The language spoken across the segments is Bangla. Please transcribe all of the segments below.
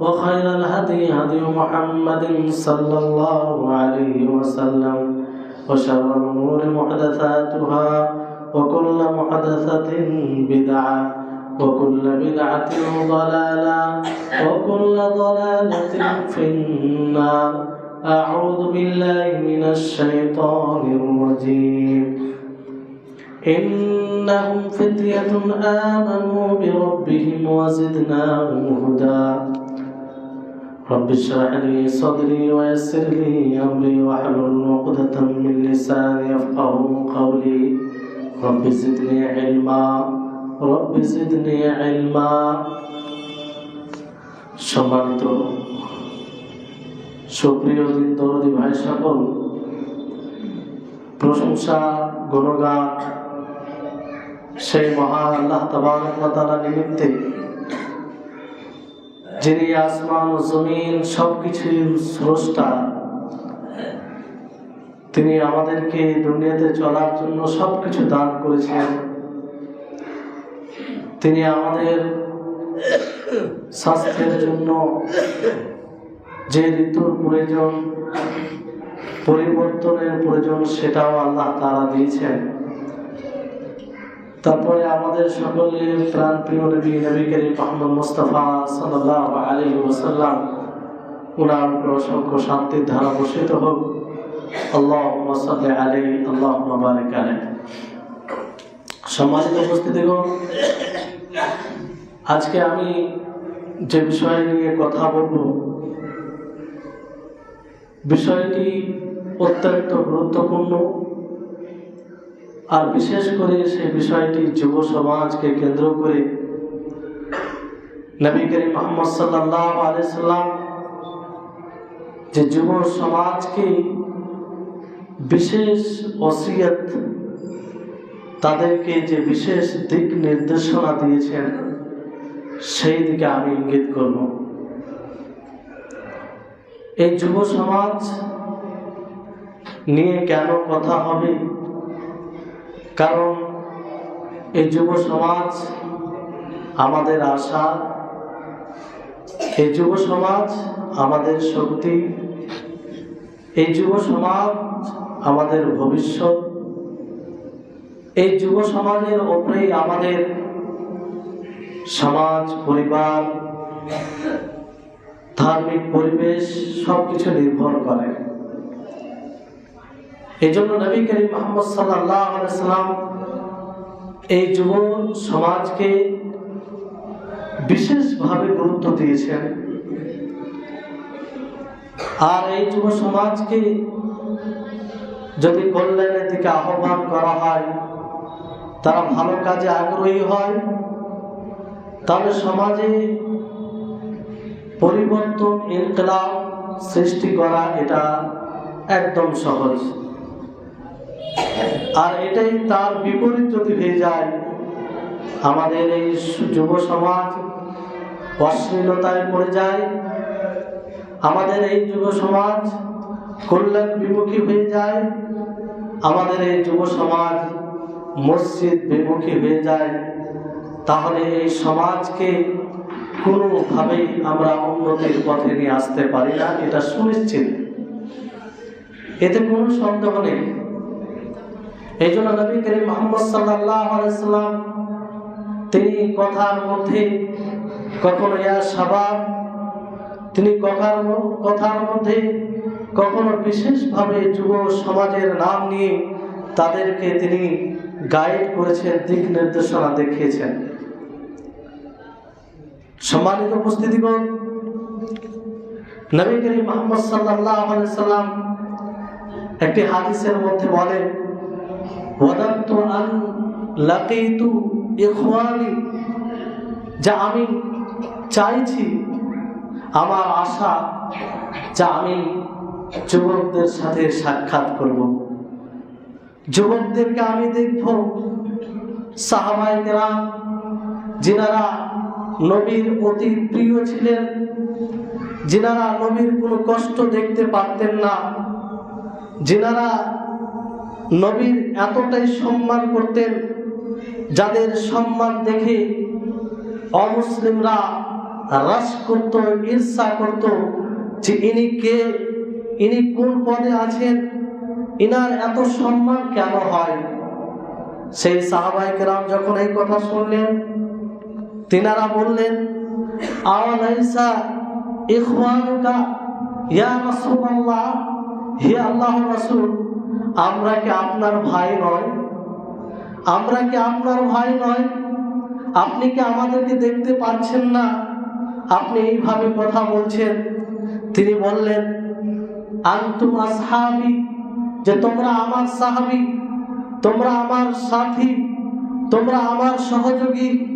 وخير الهدي هدي محمد صلى الله عليه وسلم وشر الأمور محدثاتها وكل محدثة بدعة وكل بدعة ضلالة وكل ضلالة في النار. أعوذ بالله من الشيطان الرجيم. إنهم فتية آمنوا بربهم وزدناهم هدى. رب اشرح لي صدري ويسر لي أمري واحلل عقدة من لساني يفقه قولي رب زدني علما رب زدني علما সম্মানিত সুপ্রিয় দিন দরদি ভাই সকল প্রশংসা গুণগান সেই মহান আল্লাহ তালা নিমিত্তে যিনি আসমান ও জমিন সবকিছুর স্রষ্টা। তিনি আমাদেরকে দুনিয়াতে চলার জন্য সবকিছু দান করেছেন। তিনি আমাদের স্বাস্থ্যের জন্য যে ঋতুর প্রয়োজন, পরিবর্তনের প্রয়োজন, সেটাও আল্লাহ তারা দিয়েছেন। তারপরে আমাদের সকলের প্রাণ প্রিয় নবী নবী করিম মোহাম্মদ মুস্তাফা সাল্লাহ আলী ওসাল্লাম ওনার অসংখ্য শান্তির ধারা বসিত হোক। আল্লাহ সাল্লি আলী আল্লাহ বারিক আলী সম্মানিত উপস্থিতিগণ, আজকে আমি যে বিষয় নিয়ে কথা বলব, বিষয়টি অত্যন্ত গুরুত্বপূর্ণ। আর বিশেষ করে সেই বিষয়টি যুব সমাজকে কেন্দ্র করে নবী করিম মোহাম্মদ সাল্লাহ আলাইসাল্লাম যে যুব সমাজকে বিশেষ অসিয়ত তাদেরকে যে বিশেষ দিক নির্দেশনা দিয়েছেন, সেই দিকে আমি ইঙ্গিত করব। এই যুব সমাজ নিয়ে কেন কথা হবে? কারণ এই যুব সমাজ, আমাদের আশা, এই যুব সমাজ, আমাদের শক্তি, এই যুব সমাজ, আমাদের ভবিষ্যৎ, এই যুব সমাজের ওপরেই আমাদের সমাজ, পরিবার, ধার্মিক পরিবেশ সবকিছু নির্ভর করে। এই জন্য নবী করিম মোহাম্মদ সাল্লাম এই যুব সমাজকে বিশেষভাবে গুরুত্ব দিয়েছেন। আর এই যুব সমাজকে যদি কল্যাণের দিকে আহ্বান করা হয়, তারা ভালো কাজে আগ্রহী হয়, তাহলে সমাজে পরিবর্তন, ইনকলাব সৃষ্টি করা এটা একদম সহজ। আর এটাই তার বিপরীত যদি হয়ে যায়, আমাদের এই যুব সমাজ অশ্লীলতায় পড়ে যায়, আমাদের এই যুব সমাজ কল্যাণ বিমুখী হয়ে যায়, আমাদের এই যুব সমাজ মসজিদ বিমুখী হয়ে যায়, তাহলে এই সমাজকে কোনোভাবেই আমরা উন্নতির পথে নিয়ে আসতে পারি না, এটা সুনিশ্চিত। এতে কোনো সন্দেহ নেই। এই জন্য নবী করিম মোহাম্মদ সাল্লাম তিনি কথার মধ্যে কখনো ইয়া সাবাব তিনি কথার কথার মধ্যে কখনো বিশেষভাবে যুব সমাজের নাম নিয়ে তাদেরকে তিনি গাইড করেছেন, দিক নির্দেশনা দেখিয়েছেন। সম্মানিত উপস্থিতিগণ, নবী করিম মোহাম্মদ সাল্লাহ সাল্লাম একটি হাদিসের মধ্যে বলেন যা আমি চাইছি, আমার আশা, যে আমি যুবকদের সাথে সাক্ষাৎ করব। যুবকদেরকে আমি দেখব সাহাবাহিকেরা যিনারা নবীর অতি প্রিয় ছিলেন, যিনারা নবীর কোনো কষ্ট দেখতে পারতেন না, যিনারা নবীর এতটাই সম্মান করতেন যাদের সম্মান দেখে অমুসলিমরা হ্রাস করত, ঈর্ষা করত যে ইনি কে, ইনি কোন পদে আছেন, ইনার এত সম্মান কেন হয়? সেই সাহাবাহিকেরাম যখন এই কথা শুনলেন, তিনারা বললেন আওয়ালাইসা ইখওয়ানুকা, ইয়া রাসূলুল্লাহ, হে আল্লাহ রাসূল আমরা কি আপনার ভাই নয়? আমরা কি আপনার ভাই নয়? আপনি কি আমাদেরকে দেখতে পাচ্ছেন না? আপনি এইভাবে কথা বলছেন। তিনি বললেন আন্তুম আসহাবি, যে তোমরা আমার সাহাবি, তোমরা আমার সাথী, তোমরা আমার সহযোগী,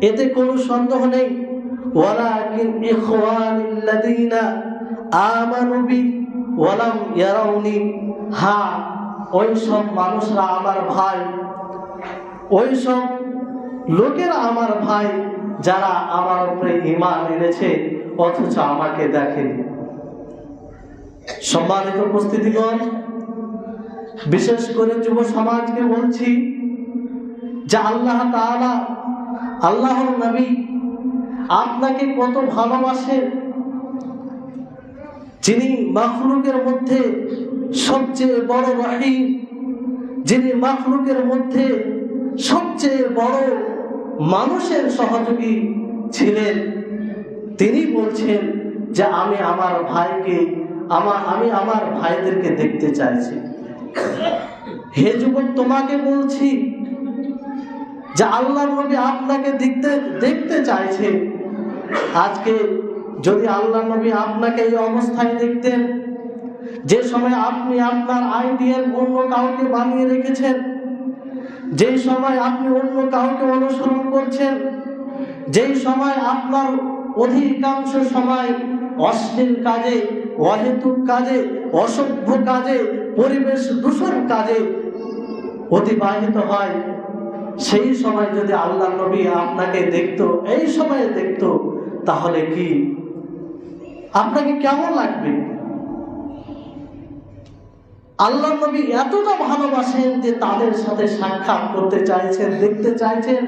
এতে কোনো সন্দেহ নেই। ওয়ালাকিন ইখওয়ানিল্লাযীনা আমানু বি ওয়ালাম ইয়ারাউনি হ্যাঁ ওই সব মানুষরা আমার ভাই। ওই সব লোকেরা আমার ভাই যারা আমার উপরে ইমান এনেছে, অথচ আমাকে দেখেনি। সম্মানিত উপস্থিতিগণ, বিশেষ করে যুব সমাজকে বলছি যে আল্লাহ তাআলা, আল্লাহর নবী আপনাকে কত ভালোবাসেন যিনি মাখলুকের মধ্যে সবচেয়ে বড় রহিম যিনি মাখলুকের মধ্যে সবচেয়ে বড় মানুষের সহযোগী ছিলেন, তিনি বলছেন যে আমি আমার ভাইকে, আমার, আমি আমার ভাইদেরকে দেখতে চাইছি। হে যুবক, তোমাকে বলছি যে আল্লাহ নবী আপনাকে দেখতে দেখতে চাইছে। আজকে যদি আল্লাহ নবী আপনাকে এই অবস্থায় দেখতেন, যে সময় আপনি আপনার আইডিয়ার অন্য কাউকে বানিয়ে রেখেছেন যেই সময় আপনি অন্য কাউকে অনুসরণ করছেন যেই সময় আপনার অধিকাংশ সময় অশ্লীল কাজে, অহেতুক কাজে, অসভ্য কাজে, পরিবেশ দূষণ কাজে অতিবাহিত হয়, সেই সময় যদি আল্লাহ নবী আপনাকে দেখতো, এই সময়ে দেখতো, তাহলে কি আপনাকে কেমন লাগবে? আল্লাহ নবী এতটা ভালোবাসেন যে তাদের সাথে সাক্ষাৎ করতে চাইছেন, দেখতে চাইছেন।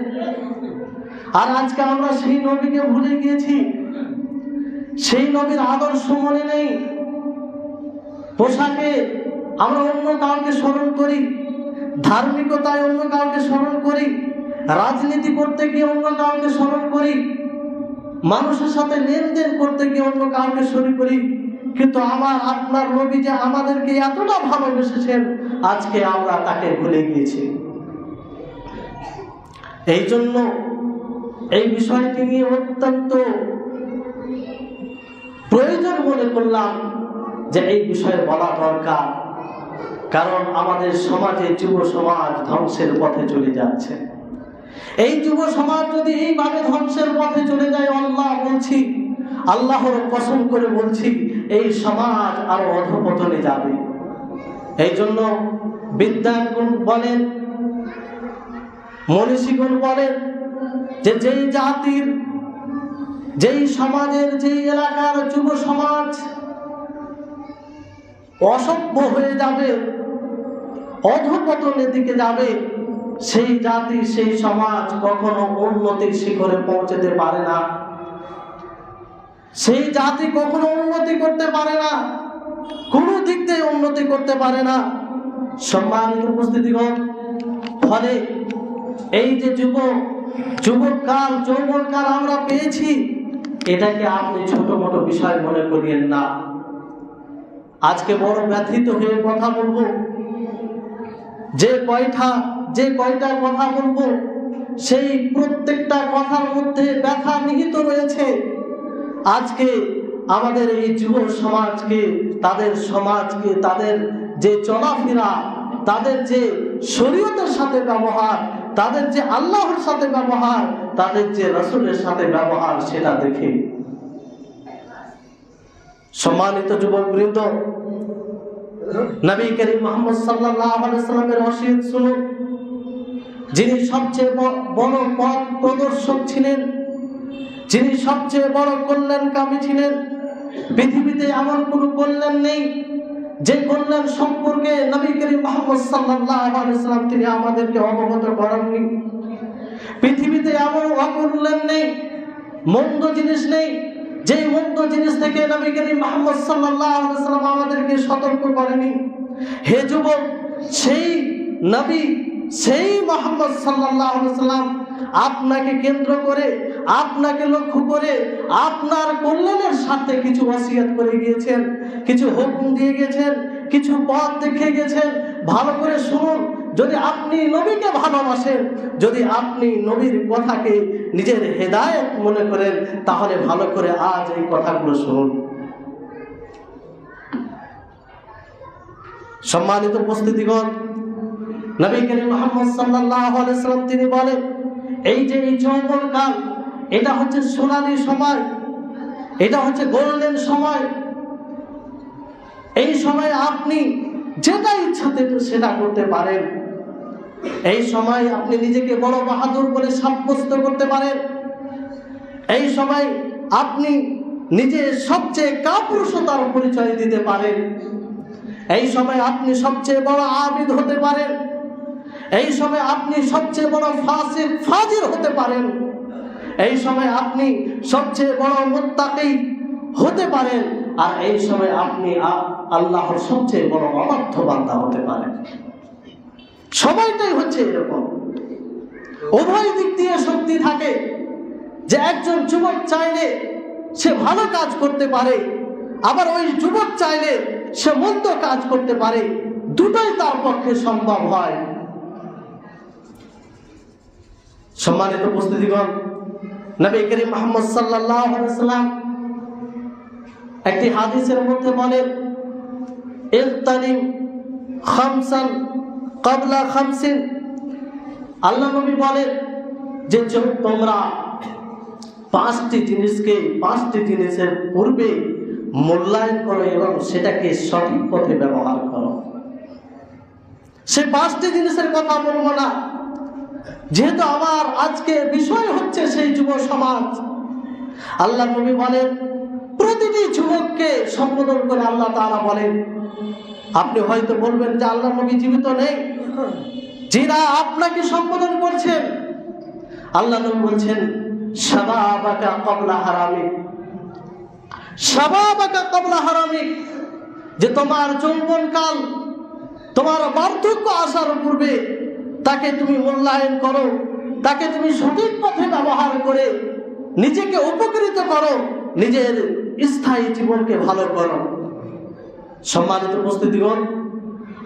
আর আজকে আমরা সেই নবীকে ভুলে গিয়েছি। সেই নবীর আদর্শ মনে নেই। পোশাকে আমরা অন্য কাউকে স্মরণ করি, ধার্মিকতায় অন্য কাউকে স্মরণ করি, রাজনীতি করতে গিয়ে অন্য কাউকে স্মরণ করি। মানুষের সাথে লেনদেন করতে গিয়ে অন্য কাউকে স্মরণ করি, কিন্তু আমার আপনার নবী যে আমাদেরকে এতটা ভালোবেসেছেন, আজকে আমরা তাকে ভুলে গিয়েছি। এই জন্য এই বিষয়টি নিয়ে অত্যন্ত প্রয়োজন মনে করলাম যে এই বিষয়ে বলা দরকার, কারণ আমাদের সমাজে যুব সমাজ ধ্বংসের পথে চলে যাচ্ছে। এই যুব সমাজ যদি এইভাবে ধ্বংসের পথে চলে যায়, আল্লাহ বলছি, আল্লাহর কসম করে বলছি, এই সমাজ আরও অধপতনে যাবে। এই জন্য বিদ্যাগুণ বলেন, মনীষীগুণ বলেন যে যেই জাতির, যেই সমাজের, যেই এলাকার যুব সমাজ অসভ্য হয়ে যাবে, অধপতনের দিকে যাবে সেই জাতি, সেই সমাজ কখনো উন্নতির শিখরে পৌঁছতে পারে না। সেই জাতি কখনো উন্নতি করতে পারে না, কোনো দিক দিয়ে উন্নতি করতে পারে না। সম্মানিত উপস্থিতিগণ, ফলে এই যে যুব, যুবককাল, যৌবনকাল আমরা পেয়েছি, এটাকে আপনি ছোট মোটো বিষয় মনে করিয়েন না। আজকে বড় ব্যথিত হয়ে কথা বলব। যে কয়টা যে কয়টা কথা বলব, সেই প্রত্যেকটা কথার মধ্যে ব্যথা নিহিত রয়েছে। আজকে আমাদের এই যুব সমাজকে, তাদের সমাজকে, তাদের যে চলাফেরা, তাদের যে শরীয়তের সাথে ব্যবহার, তাদের যে আল্লাহর সাথে ব্যবহার, তাদের যে রসুলের সাথে ব্যবহার, সেটা দেখে। সম্মানিত যুবকবৃন্দ, নবী করিম মোহাম্মদ আলাইহি সাল্লামের ওসিয়ত শুনুন। যিনি সবচেয়ে বড় পথ প্রদর্শক ছিলেন, যিনি সবচেয়ে বড় কল্যাণকামী ছিলেন, পৃথিবীতে এমন কোনো কল্যাণ নেই যে কল্যাণ সম্পর্কে নবী করিম মোহাম্মদ সাল্লাম তিনি আমাদেরকে অবগত করাননি। পৃথিবীতে এমন অকল্যাণ নেই, মন্দ জিনিস নেই যেই মন্দ জিনিস থেকে নবী করিম মোহাম্মদ সাল্লাম আমাদেরকে সতর্ক করেনি। হে যুবক, সেই নবী সেই মোহাম্মদ সাল্লাম আপনাকে কেন্দ্র করে, আপনাকে লক্ষ্য করে, আপনার কল্যাণের সাথে কিছু ওসিয়ত করে গিয়েছেন, কিছু হুকুম দিয়ে গেছেন কিছু পথ দেখে গেছেন ভালো করে শুনুন, যদি আপনি নবীকে ভালোবাসেন, যদি আপনি নবীর কথাকে নিজের হেদায়েত মনে করেন, তাহলে ভালো করে আজ এই কথাগুলো শুনুন। সম্মানিত উপস্থিতিগণ নবী করিম মোহাম্মদ সাল্লাল্লাহু আলাইহি তিনি বলেন, এই যে এই যৌবন কাল, এটা হচ্ছে সোনালী সময়, এটা হচ্ছে গোল্ডেন সময়। এই সময় আপনি যেটা ইচ্ছাতে সেটা করতে পারেন। এই সময় আপনি নিজেকে বড় বাহাদুর বলে সাব্যস্ত করতে পারেন। এই সময় আপনি নিজে সবচেয়ে কাপুরুষতার পরিচয় দিতে পারেন। এই সময় আপনি সবচেয়ে বড় আবিদ হতে পারেন। এই সময় আপনি সবচেয়ে বড় ফাসিক ফাজির হতে পারেন। এই সময় আপনি সবচেয়ে বড় মুত্তাকি হতে পারেন। আর এই সময় আপনি আল্লাহর সবচেয়ে বড় অবাধ্য বান্দা হতে পারেন। সময়টাই হচ্ছে এরকম। উভয় দিক দিয়ে শক্তি থাকে যে একজন যুবক চাইলে সে ভালো কাজ করতে পারে, আবার ওই যুবক চাইলে সে মন্দ কাজ করতে পারে। দুটোই তার পক্ষে সম্ভব হয়। সম্মানিত উপস্থিতিগণ, নবী করিম মোহাম্মদ সাল্লাম একটি হাদিসের মধ্যে বলেন, ইলতানিম খামসান ক্বাবলা খামসিন। আল্লাহ নবী বলেন যে তোমরা পাঁচটি জিনিসকে পাঁচটি জিনিসের পূর্বে মূল্যায়ন করো এবং সেটাকে সঠিক পথে ব্যবহার করো, সে পাঁচটি জিনিসের কথা বলব না। যেহেতু আমার আজকে বিষয় হচ্ছে সেই যুব সমাজ, আল্লাহ নবী বলেন, প্রতিটি যুবককে সম্বোধন করে আল্লাহ তারা বলেন, আপনি হয়তো বলবেন যে আল্লাহ নবী জীবিত নেই। যারা আপনাকে সম্বোধন করছেন, আল্লাহ নবী বলছেন, শাবাবাকা ক্বাবলা হারামি শাবাবাকা ক্বাবলা হারামি যে তোমার যৌবনকাল, তোমার বার্ধক্য আসার পূর্বে তাকে তুমি মূল্যায়ন করো, তাকে তুমি সঠিক পথে ব্যবহার করে নিজেকে উপকৃত করো, নিজের স্থায়ী জীবনকে ভালো করো। সম্মানিত উপস্থিতিগণ,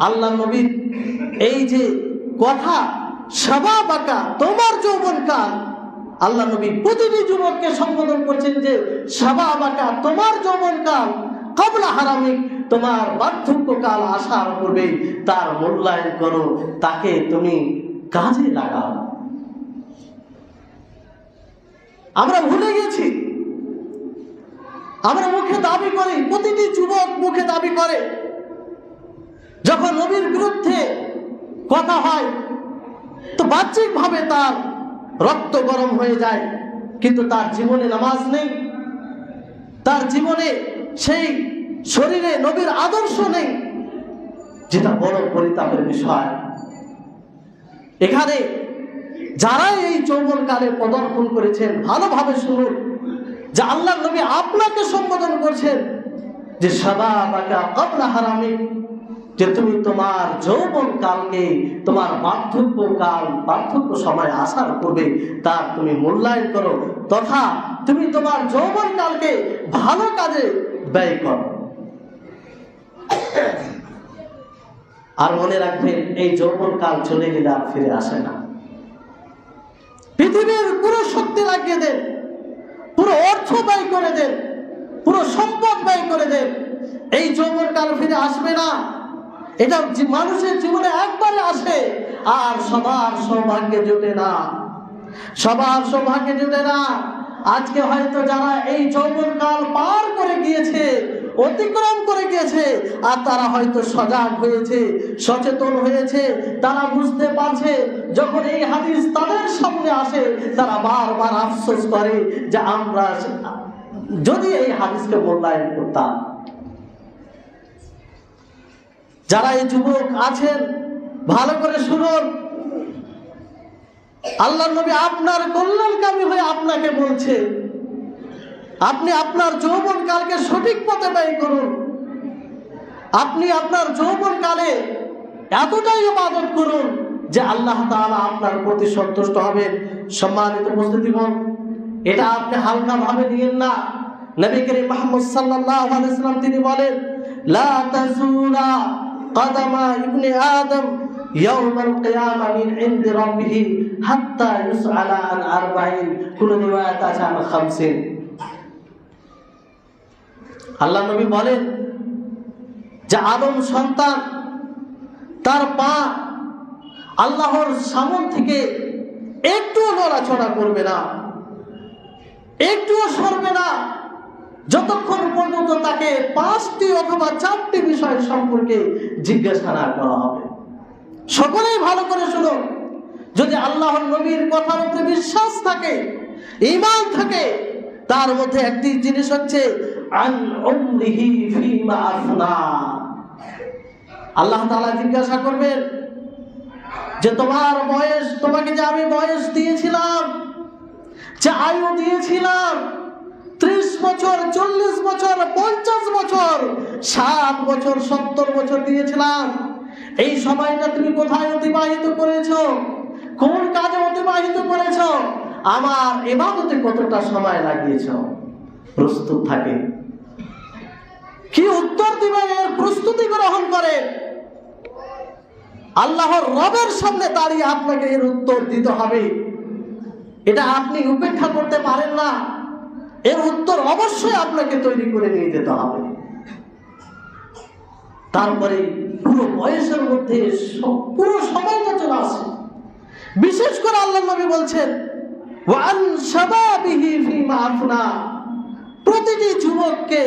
আল্লাহ নবীর এই যে কথা সবা বাঁকা, তোমার যৌবনকাল আল্লাহ নবী প্রতিটি যুবককে সম্বোধন করছেন যে সবা বাঁকা, তোমার যৌবন যৌবনকাল কবলা হারামিক তোমার বার্ধক্যকাল আসার পূর্বে তার মূল্যায়ন করো, তাকে তুমি কাজে লাগাও। আমরা ভুলে গেছি। আমরা মুখে দাবি করি, প্রতিটি যুবক মুখে দাবি করে। যখন নবীর বিরুদ্ধে কথা হয়, তো বাহ্যিকভাবে তার রক্ত গরম হয়ে যায়, কিন্তু তার জীবনে নামাজ নেই। তার জীবনে সেই শরীরে নবীর আদর্শ নেই। যেটা বড় পরিতাপের বিষয়। এখানে যারা এই যৌবনকালে পদার্পণ করেছেন, ভালোভাবে শুনুন, যে আল্লাহ নবী আপনাকে সম্বোধন করছেন, যে সদা বাকা কবলা হারামি, যে তুমি তোমার যৌবন কালকে তোমার বার্ধক্য কাল বার্ধক্য সময় আসার পূর্বে তার তুমি মূল্যায়ন করো, তথা তুমি তোমার যৌবন কালকে ভালো কাজে ব্যয় করো। আর মনে রাখবেন, এই যৌবন কাল চলে গেলে আর ফিরে আসে না। পৃথিবীর পুরো শক্তি লাগিয়ে দেন, পুরো অর্থ ব্যয় করে দেন, পুরো সম্পদ ব্যয় করে দেন। এই যৌবন কাল ফিরে আসবে না। এটা মানুষের জীবনে একবারে আসে, আর সবার সৌভাগ্যে জোটে না। সবার সৌভাগ্যে জোটে না। আজকে হয়তো যারা এই যৌবন কাল পার করে গিয়েছে অতিক্রম করে গেছে, আর তারা হয়তো সজাগ হয়েছে, সচেতন হয়েছে, তারা বুঝতে পারছে, যখন এই হাদিস তাদের সামনে আসে, তারা বারবার আফসোস করে যে আমরা যদি এই হাদিসকে মূল্যায়ন করতাম। যারা এই যুবক আছেন, ভালো করে শুনুন। আল্লাহ নবী আপনার কল্যাণকামী হয়ে আপনাকে বলছে আপনি আপনার যৌবন কালকে সঠিক পথে ব্যয় করুন আপনি আপনার যৌবন কালে এতটাই ইবাদত করুন যে আল্লাহ তাআলা আপনার প্রতি সন্তুষ্ট হবেন সম্মানিত উপস্থিতিগণ এটা আপনি হালকা ভাবে নিয়েন না নবী করিম মুহাম্মদ সাল্লাল্লাহু আলাইহি ওয়াসাল্লাম তিনি বলেন লা তাজুলা قدم ابن آدم يوم القيامة من عند ربه حتى يسأل عن أربعين كل رواية عن خمسين আল্লাহ নবী বলেন যে আদম সন্তান, তার পা আল্লাহর সামন থেকে একটুও নড়াচড়া করবে না, একটুও সরবে না। যতক্ষণ পর্যন্ত তাকে পাঁচটি অথবা চারটি বিষয় সম্পর্কে জিজ্ঞাসা না করা হবে। সকলেই ভালো করে শুনো যদি আল্লাহর নবীর কথার উপরে বিশ্বাস থাকে ইমান থাকে তার মধ্যে একটি জিনিস হচ্ছে আল্লাহ তাআলা জিজ্ঞাসা করবেন যে তোমার বয়স, তোমাকে যে আমি বয়স দিয়েছিলাম, যে আয়ু দিয়েছিলাম, ত্রিশ বছর, চল্লিশ বছর, পঞ্চাশ বছর, ষাট বছর, সত্তর বছর দিয়েছিলাম। এই সময়টা তুমি কোথায় অতিবাহিত করেছ? কোন কাজে অতিবাহিত করেছ? আমার এবাদতে কতটা সময় লাগিয়েছ? প্রস্তুত থাকে। কি উত্তর দিবেন এর প্রস্তুতি গ্রহণ করে আল্লাহর রবের সামনে দাঁড়িয়ে আপনাকে এর উত্তর দিতে হবে। এটা আপনি উপেক্ষা করতে পারেন না। এর উত্তর অবশ্যই আপনাকে তৈরি করে নিয়ে যেতে হবে। তারপরে পুরো বয়সের মধ্যে পুরো সময়টা চলে আসে। বিশেষ করে আল্লাহ নবী বলছেন প্রতিটি যুবককে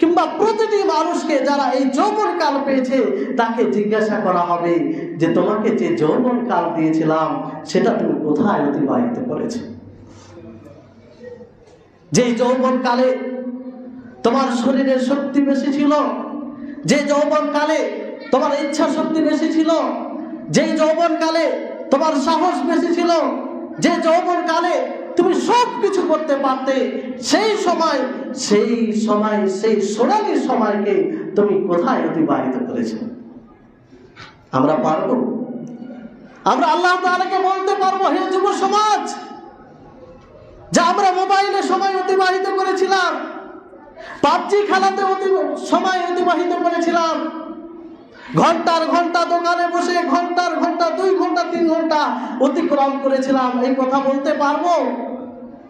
কিংবা প্রতিটি মানুষকে যারা এই যৌবন কাল পেয়েছে, তাকে জিজ্ঞাসা করা হবে যে, তোমাকে যে যৌবন কাল দিয়েছিলাম, সেটা তুমি কোথায় অতিবাহিত করেছ? যে যৌবন কালে তোমার শরীরের শক্তি বেশি ছিল, যে যৌবন কালে তোমার ইচ্ছা শক্তি বেশি ছিল যে যৌবন কালে তোমার সাহস বেশি ছিল যে যৌবন কালে তুমি সব কিছু করতে পারতে, সেই সময় সেই সময়, সেই সোনালি সময়কে তুমি কোথায় অতিবাহিত করেছ? আমরা পারব? আমরা আল্লাহ তাআলাকে বলতে পারব, হে যুব সমাজ, যে আমরা মোবাইলে সময় অতিবাহিত করেছিলাম, পাবজি খেলাতে সময় অতিবাহিত করেছিলাম ঘণ্টার ঘণ্টা দোকানে বসে, ঘণ্টার ঘণ্টা, দুই ঘণ্টা, তিন ঘণ্টা অতিক্রম করেছিলাম। এই কথা বলতে পারব?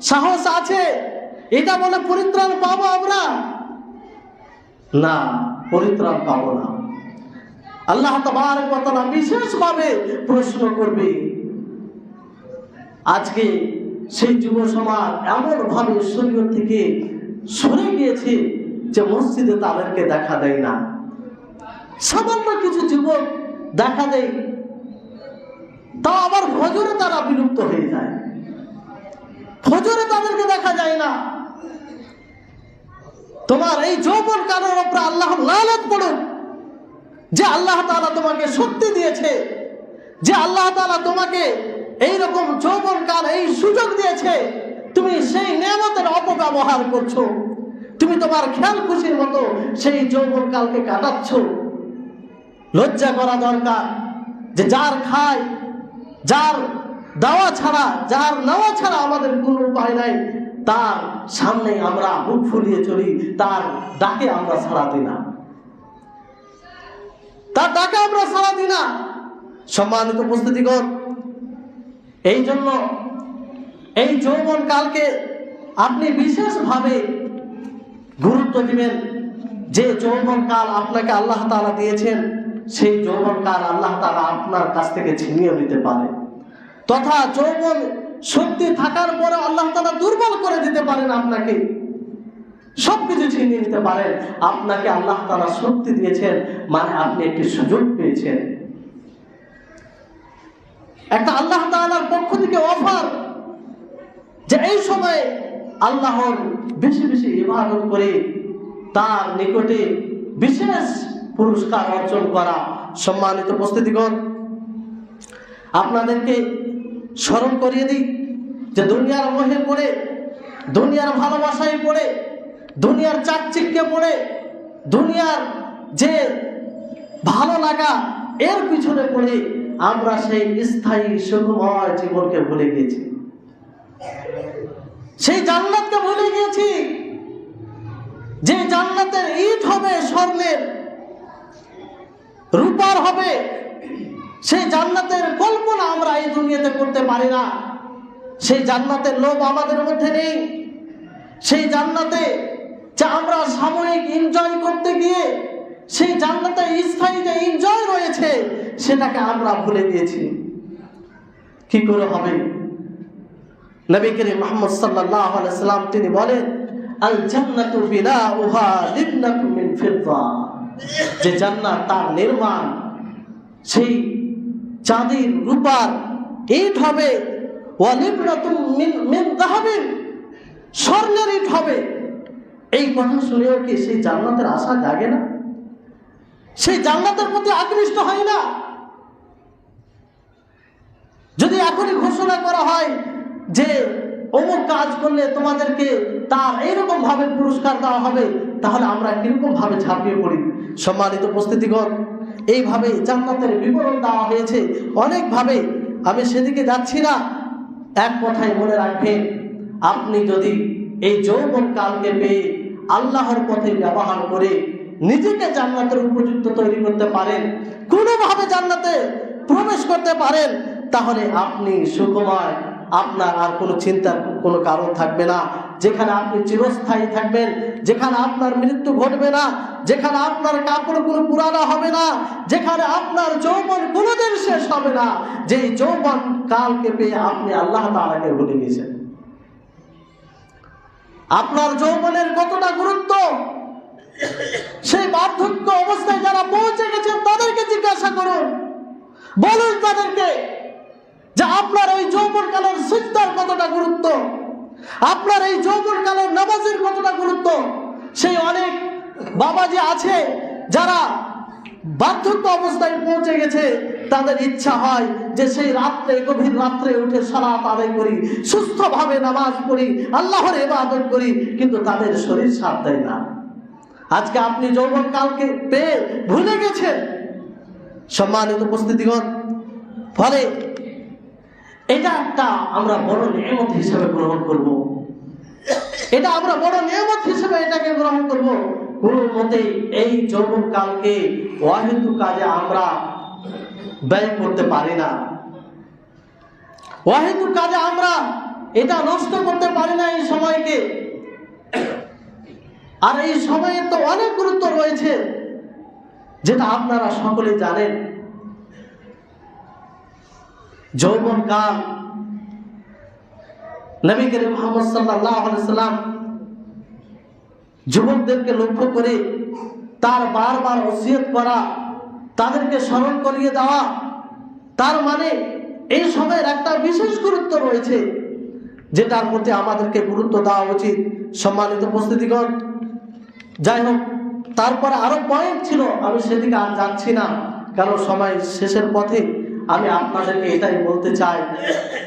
সাহস আছে? এটা বলে পরিত্রাণ পাবো আমরা? না, পরিত্রাণ পাবো না। আল্লাহ ওয়া তাআলা বিশেষভাবে প্রশ্ন করবে, আজকে সেই যুব সমাজ এমন ভাবে শরীর থেকে সরে গিয়েছে যে মসজিদে তাদেরকে দেখা দেয় না। সামান্য কিছু যুবক দেখা দেয় তাও আবার ফজরে তারা বিলুপ্ত হয়ে যায়। ফজরে তাদেরকে দেখা যায় না। তোমার এই যৌবন কালের উপরে আল্লাহ লালত পড়ুক যে আল্লাহ তালা তোমাকে শক্তি দিয়েছে, যে আল্লাহ তাআলা তোমাকে এই রকম যৌবন কাল, এই সুযোগ দিয়েছে। তুমি সেই নিয়ামতের অপব্যবহার করছ। তুমি তোমার খেয়াল খুশির মতো সেই যৌবন কালকে কাটাচ্ছ। লজ্জা করা দরকার যে যার খায়, যার দেওয়া ছাড়া, যার নেওয়া ছাড়া আমাদের কোনো উপায় নাই, তার সামনে আমরা বুক ফুলিয়ে চলি, তার ডাকে আমরা সাড়া দিই না। তার ডাকে আমরা সাড়া দিই না। সম্মানিত উপস্থিতিগণ, এই জন্য এই যৌবন কালকে আপনি বিশেষভাবে গুরুত্ব দিবেন। যে যৌবন কাল আপনাকে আল্লাহ তালা দিয়েছেন সেই যৌবন কাল আল্লাহ তাআলা আপনার কাছ থেকে ছিনিয়ে নিতে পারে। তথা যৌবন শক্তি থাকার পরে আল্লাহ তাআলা দুর্বল করে দিতে পারেন আপনাকে। সবকিছু ছিনিয়ে নিতে পারেন। আপনাকে আল্লাহ তারা শক্তি দিয়েছেন মানে আপনি একটি সুযোগ পেয়েছেন। একটা আল্লাহ তাআলার পক্ষ থেকে অফার যে এই সময়ে আল্লাহর বেশি বেশি ইবাদত করে তার নিকটে বিশেষ পুরস্কার অর্জন করা সম্মানিত উপস্থিতিগণ, আপনাদেরকে স্মরণ করিয়ে দিই যে দুনিয়ার মোহে পড়ে, দুনিয়ার ভালোবাসায় পড়ে, দুনিয়ার চাকচিক্যে পড়ে, দুনিয়ার যে ভালো লাগা, এর পিছনে পড়ে আমরা সেই স্থায়ী সুখময় জীবনকে ভুলে গিয়েছি। সেই জান্নাতকে ভুলে গিয়েছি। যে জান্নাতের ইট হবে স্বর্ণের রূপার হবে। সেই জান্নাতের কল্পনা আমরা এই দুনিয়াতে করতে পারি না। সেই জান্নাতের লোভ আমাদের মধ্যে নেই। সেই জান্নাতে যা আমরা সাময়িক এনজয় করতে গিয়ে সেই জান্নাতে স্থায়ী যে এনজয় রয়েছে, সেটাকে আমরা ভুলে দিয়েছি কি করে হবে? নবী করিম মোহাম্মদ আলাইহি সাল্লাম তিনি বলেন আল জান্নাতু বিনাউহা লিবনাতুম মিন ফিদ্দা যে জান্নাত তার নির্মাণ, সেই চাঁদির রূপার ইট হবে স্বর্ণের ইট হবে। এই কথা শুনেও কি সেই জান্নাতের আশা জাগে না? সেই জান্নাতের প্রতি আকৃষ্ট হয় না? যদি এখনই ঘোষণা করা হয় যে অমুক কাজ করলে তোমাদেরকে তার এইরকম ভাবে পুরস্কার দেওয়া হবে, তাহলে আমরা কীরকম ভাবে ঝাঁপিয়ে পড়ি? সম্মানিত উপস্থিতিগণ, এইভাবে জান্নাতের বিবরণ দেওয়া হয়েছে। অনেকভাবে আমি সেদিকে যাচ্ছি না। এক কথাই মনে রাখবেন, আপনি যদি এই যৌবন কালকে পেয়ে আল্লাহর পথে ব্যবহার করে নিজেকে জান্নাতের উপযুক্ত তৈরি করতে পারেন, কোনোভাবে জান্নাতে প্রবেশ করতে পারেন, তাহলে আপনি সুকুমার আপনার আর কোনো চিন্তার কোনো কারণ থাকবে না। যেখানে আপনি চিরস্থায়ী থাকবেন, যেখানে আপনার মৃত্যু ঘটবে না, যেখানে আপনার কাপড় কোনো পুরানো হবে না, যেখানে আপনার যৌবন কোনোদিন শেষ হবে না, যেই যৌবন কালকে পেয়ে আপনি আল্লাহ তাআলাকে ভুলে গেছেন। আপনার যৌবনের কতটা গুরুত্ব, সেই বার্ধক্য অবস্থায় যারা পৌঁছে গেছেন তাদেরকে জিজ্ঞাসা করুন। বলুন তাদেরকে যে আপনার ওই যৌবন কালের সিদ্ধার কতটা গুরুত্ব? আপনার এই যৌবন কালের নামাজের কতটা গুরুত্ব? সেই অনেক বাবা যে আছে যারা বার্ধক্য অবস্থায় পৌঁছে গেছে। তাদের ইচ্ছা হয় যে সেই রাত্রে, গভীর রাত্রে উঠে সালাত আদায় করি, সুস্থভাবে নামাজ পড়ি, আল্লাহর ইবাদত করি, কিন্তু তাদের শরীর সাথ দেয় না। আজকে আপনি যৌবন কালকে পেয়ে ভুলে গেছেন। সম্মানিত উপস্থিতিগণ, ফলে এটা একটা আমরা বড় নিয়মত হিসেবে গ্রহণ করব। এটা আমরা বড় নিয়মত হিসেবে এটাকে গ্রহণ করব। কোন মতেই এই যৌবন কালকে অহেতু কাজে আমরা ব্যয় করতে পারি না। অহেতু কাজে আমরা এটা নষ্ট করতে পারি না এই সময়কে। আর এই সময়ের তো অনেক গুরুত্ব রয়েছে, যেটা আপনারা সকলে জানেন। যৌবন কাল নবী করিম মোহাম্মদ সাল্লাম যুবকদেরকে লক্ষ্য করে তার বারবার ওসিয়ত করা, তাদেরকে স্মরণ করিয়ে দেওয়া, তার মানে এই সময়ের একটা বিশেষ গুরুত্ব রয়েছে, যেটার প্রতি আমাদেরকে গুরুত্ব দেওয়া উচিত সম্মানিত উপস্থিতিগণ। যাই হোক, তারপরে আরও পয়েন্ট ছিল, আমি সেদিকে আর যাচ্ছি না, কারণ সময় শেষের পথে আমি আপনাদেরকে এটাই বলতে চাই,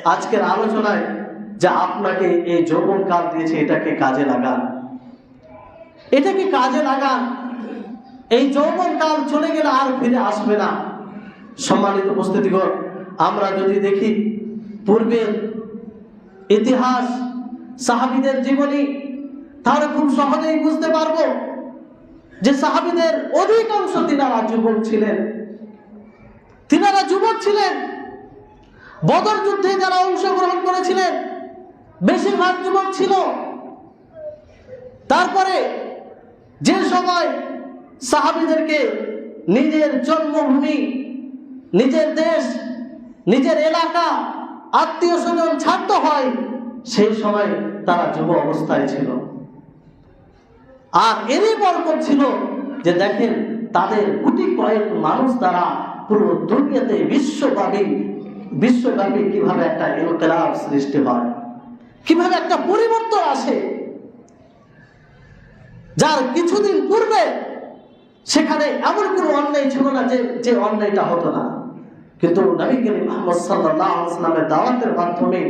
আজকের আলোচনায় যে আপনাকে এই যৌবন কাল দিয়েছে এটাকে কাজে লাগান? এটাকে কাজে লাগান? এই যৌবন কাল চলে গেলে আর ফিরে আসবে না। সম্মানিত উপস্থিতিগণ, আমরা যদি দেখি পূর্বের ইতিহাস, সাহাবিদের জীবনী, তাহলে খুব সহজেই বুঝতে পারব যে সাহাবিদের অধিকাংশ তিনারা যুবক ছিলেন। তিনারা যুবক ছিলেন। বদর যুদ্ধে যারা অংশগ্রহণ করেছিলেন, বেশিরভাগ যুবক ছিল। তারপরে যে সময় সাহাবিদেরকে নিজের জন্মভূমি, নিজের দেশ, নিজের এলাকা আত্মীয় স্বজন ছাড়তে হয়, সেই সময় তারা যুব অবস্থায় ছিল। আর এরই বরকত ছিল যে দেখেন, তাদের গুটি কয়েক মানুষ দ্বারা পুরো দুনিয়াতে বিশ্বব্যাপী বিশ্বব্যাপী কীভাবে একটা ইনকলাব সৃষ্টি হয়? কীভাবে একটা পরিবর্তন আসে? যার কিছুদিন পূর্বে সেখানে এমন কোনো অন্যায় ছিল না যে যে অন্যায়টা হতো না। কিন্তু নবী করিম মোহাম্মদ আলাইহি দাওয়াতের মাধ্যমে,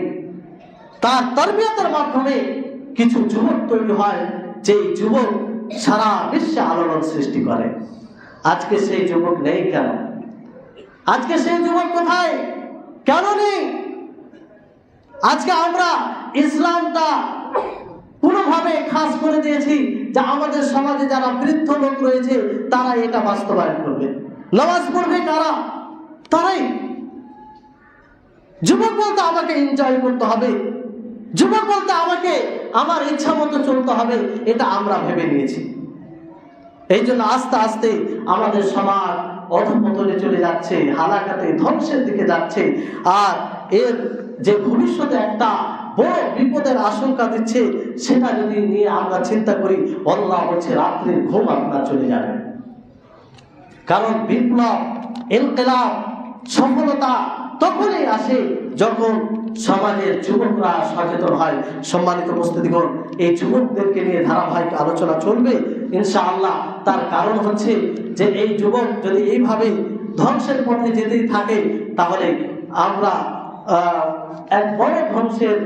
তার তরবিয়তের মাধ্যমে কিছু যুবক তৈরি হয় যে যুবক সারা বিশ্বে আলোড়ন সৃষ্টি করে। আজকে সেই যুবক নেই কেন? আজকে সেই যুবক কোথায়? কেন নেই আজকে আমরা ইসলামটা কোনোভাবে খাস করে দিয়েছি যে আমাদের সমাজে যারা বৃদ্ধ লোক রয়েছে তারা এটা বাস্তবায়ন করবে। নামাজ পড়বে কারা? তারাই। যুবক বলতে আমাকে এনজয় করতে হবে। যুবক বলতে আমাকে আমার ইচ্ছা মতো চলতে হবে, এটা আমরা ভেবে নিয়েছি। এই জন্য আস্তে আস্তে আমাদের সমাজ অধপতনে চলে যাচ্ছে, হালাকাতে ধ্বংসের দিকে যাচ্ছে। আর এর যে ভবিষ্যতে একটা বড় বিপদের আশঙ্কা দিচ্ছে, সেটা যদি নিয়ে আমরা চিন্তা করি, আল্লাহ হচ্ছে রাত্রির ঘুম আপনার চলে যাবে। কারণ বিপ্লব, ইনকলাব, সফলতা তখনই আসে যখন সমাজের যুবকরা সচেতন হয়। সম্মানিত উপস্থিতিগণ, এই যুবকদেরকে নিয়ে ধারাবাহিক আলোচনা চলবে। ইনশাআল্লাহ তার কারণ হচ্ছে যে এই যুবক যদি এইভাবে ধ্বংসের পথে যেতেই থাকে, তাহলে আমরা এক বড় ধ্বংসের,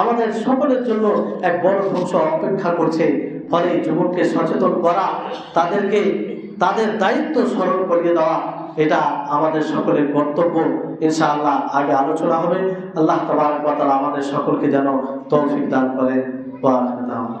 আমাদের সকলের জন্য এক বড় ধ্বংস অপেক্ষা করছে। ফলে যুবককে সচেতন করা, তাদেরকে তাদের দায়িত্ব স্মরণ করিয়ে দেওয়া এটা আমাদের সকলের কর্তব্য। ইনশাআল্লাহ আগে আলোচনা হবে। আল্লাহ তালা আমাদের সকলকে যেন তৌফিক দান করে ওয়া আখিরু দাওয়ানা।